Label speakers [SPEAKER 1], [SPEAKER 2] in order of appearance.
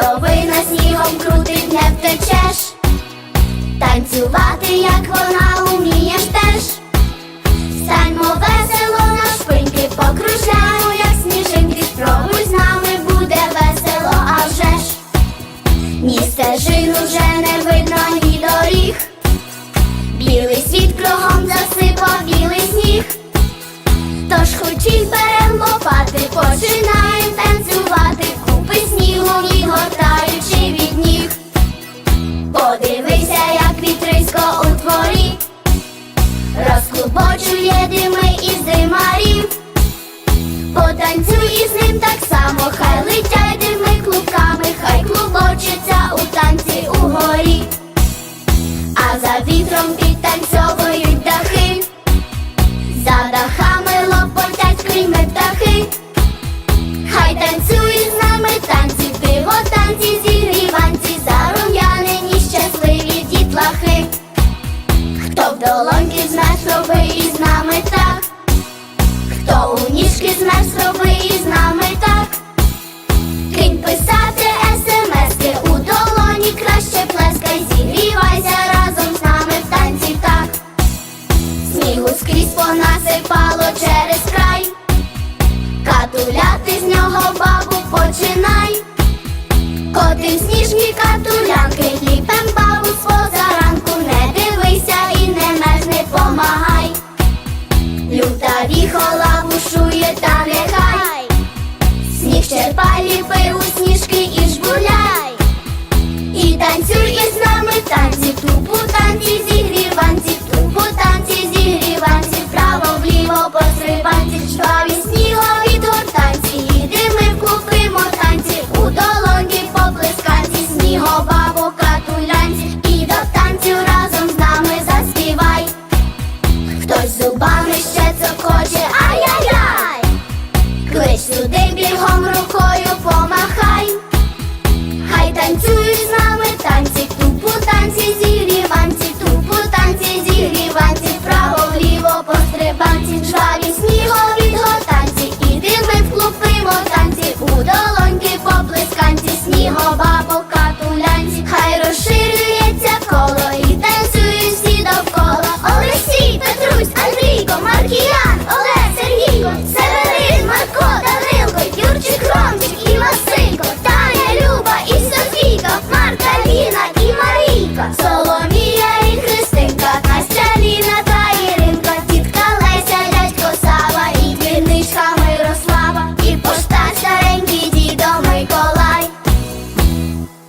[SPEAKER 1] хто вина снігом крутить, не втечеш, танцювати як. із димарів, потанцюй із ним так само, хай летять дими клубками, хай клубочиться у танці угорі, а за вітром підтанцьовують дахи, за дахами лопотять крими птахи, хай танцюй з нами танці, диво танці, зігріванці, зарум'янені щасливі дітлахи. Хто в долоньки з нашого і з нами так потім сніжні катуля.